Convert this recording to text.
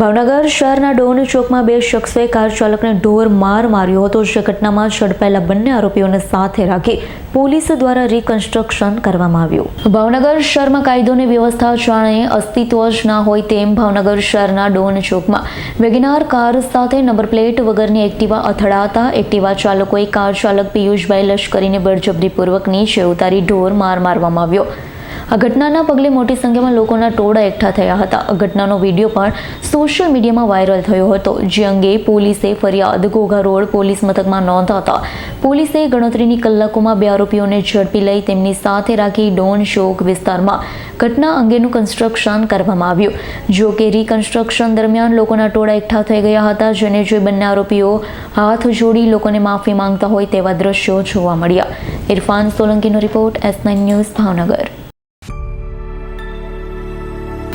ભાવનગર શહેરના ડોન ચોકમાં બે શખ્સોએ કાર ચાલકને ઢોર માર માર્યો હતો. જે ઘટનામાં ઝડપાયેલા બંને આરોપીઓને સાથે રાખી પોલીસ દ્વારા રિકન્સ્ટ્રક્શન કરવામાં આવ્યું. ભાવનગર શહેરમાં કાયદોની વ્યવસ્થા જાણે અસ્તિત્વ જ ના હોય તેમ ભાવનગર શહેરના ડોન ચોકમાં વેગેનાર કાર સાથે નંબર પ્લેટ વગરની એક્ટિવા અથડાતા એક્ટિવા ચાલકોએ કાર ચાલક પિયુષભાઈ લશ્કરીને બળજબરીપૂર્વક નીચે ઉતારી ઢોર માર મારવામાં આવ્યો. આ ઘટનાના પગલે મોટી સંખ્યામાં લોકોના ટોળા એકઠા થયા હતા. આ ઘટનાનો વીડિયો પણ સોશિયલ મીડિયામાં વાયરલ થયો હતો. જે અંગે પોલીસે ફરિયાદ, ઘોઘા રોડ પોલીસ મથકમાં નોંધાતા પોલીસે ગણતરીની કલાકોમાં બે આરોપીઓને ઝડપી લઈ તેમની સાથે રાખી ડોન શોક વિસ્તારમાં ઘટના અંગેનું કન્સ્ટ્રક્શન કરવામાં આવ્યું. જો કે રિકન્સ્ટ્રક્શન દરમિયાન લોકોના ટોળા એકઠા થઈ ગયા હતા, જેને જોઈ બંને આરોપીઓ હાથ જોડી લોકોને માફી માંગતા હોય તેવા દ્રશ્યો જોવા મળ્યા. Irfan સોલંકીનો report S nine news Bhavnagar.